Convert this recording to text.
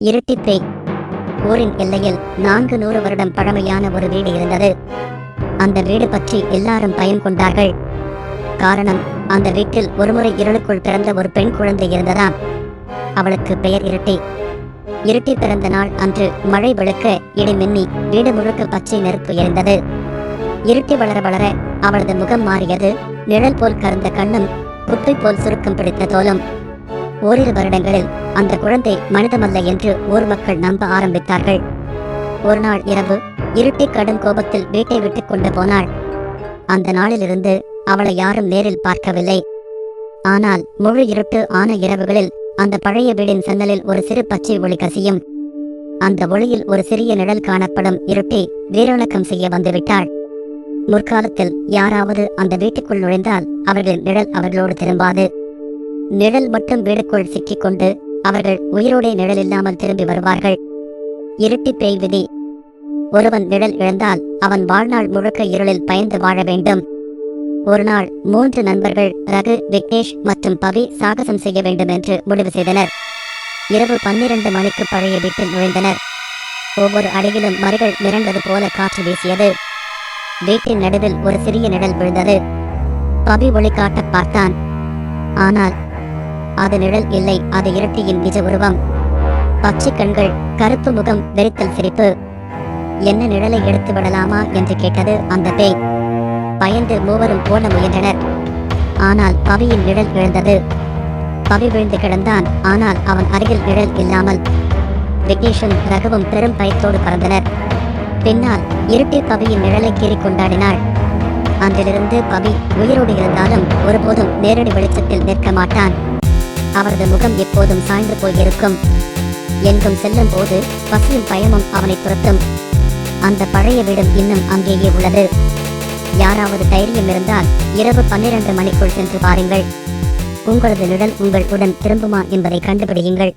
இருட்டிப்பேய் ஊரின் எல்லையில் நான்கு நூறு வருடம் பழமையான ஒரு வீடு இருந்தது. அந்த வீடு பற்றி எல்லாரும் பயம் கொண்டார்கள். காரணம் அந்த வீட்டில் ஒருமுறை இருளுக்குள் பிறந்த ஒரு பெண் குழந்தை இருந்ததாம். அவளுக்கு பெயர் இருட்டி. இருட்டி பிறந்த நாள் அன்று மழை வெளுக்க இடிமின்னி வீடு முழுக்க பச்சை நெருப்பு எரிந்தது. இருட்டி வளர வளர அவளது முகம் மாறியது. நிழல் போல் கறந்த கண்ணும் குப்பை போல் சுருக்கம் பிடித்த தோலும். ஓரிரு வருடங்களில் அந்த குழந்தை மனிதமல்ல என்று ஊர் மக்கள் நம்ப ஆரம்பித்தார்கள். ஒரு நாள் இரவு இருட்டி கடும் கோபத்தில் வீட்டை விட்டு கொண்டு போனாள். அந்த நாளிலிருந்து அவளை யாரும் நேரில் பார்க்கவில்லை. ஆனால் முழு இருட்டு ஆன இரவுகளில் அந்த பழைய வீடின் சன்னலில் ஒரு சிறு பச்சை ஒளி கசியும். அந்த ஒளியில் ஒரு சிறிய நிழல் காணப்படும் இருட்டி வீரவணக்கம் செய்ய வந்துவிட்டாள். முற்காலத்தில் யாராவது அந்த வீட்டுக்குள் நுழைந்தால் அவர்களின் நிழல் அவர்களோடு திரும்பாது. நிழல் மட்டும் வீடுக்குள் சிக்கிக்கொண்டு அவர்கள் உயிரோடே நிழல் இல்லாமல் திரும்பி வருவார்கள். இருட்டி பேய் விதி ஒருவன் நிழல் இழந்தால் அவன் வாழ்நாள் முழுக்க இருளில் பயந்து வாழ வேண்டும். ஒரு நாள் மூன்று நண்பர்கள் ரகு விக்னேஷ் மற்றும் பவி சாகசம் செய்ய வேண்டும் என்று முடிவு செய்தனர். இரவு பன்னிரண்டு மணிக்கு பழைய வீட்டில் நுழைந்தனர். ஒவ்வொரு அடியிலும் மறுகள் மிரண்டது போல காற்று வீசியது. வீட்டின் நடுவில் ஒரு சிறிய நிழல் விழுந்தது. பவி ஒளி காட்ட பார்த்தான். ஆனால் அது நிழல் இல்லை அது இரட்டியின் நிஜ உருவம். பச்சை கண்கள் கருப்பு முகம் வெறித்தல் சிரிப்பு. என்ன நிழலை எடுத்து விடலாமா என்று கேட்டது அந்த பேய். பயந்து மூவரும் போட முயன்றனர். ஆனால் பவியின் நிழல் விழுந்தது. பவி விழுந்து கிடந்தான். ஆனால் அவன் அருகில் நிழல் இல்லாமல். விக்னேஷும் ரகுவும் பெரும் பயத்தோடு பறந்தனர். பின்னால் இருட்டில் பவியின் நிழலை கீறி கொண்டாடினாள். அன்றிலிருந்து பவி உயிரோடு இருந்தாலும் ஒருபோதும் நேரடி வெளிச்சத்தில் நிற்க மாட்டான். அவரது முகம் எப்போதும் சாய்ந்து போயிருக்கும் எங்கும் செல்லும் போது பசியும் பயமும் அவனை துரத்தும். அந்த பழைய வீடும் இன்னும் அங்கேயே உள்ளது. யாராவது தைரியம் இருந்தால் இரவு பன்னிரண்டு மணிக்குள் சென்று பாருங்கள். உங்களது நிழல் உங்கள் உடன் திரும்புமா என்பதை கண்டுபிடியுங்கள்.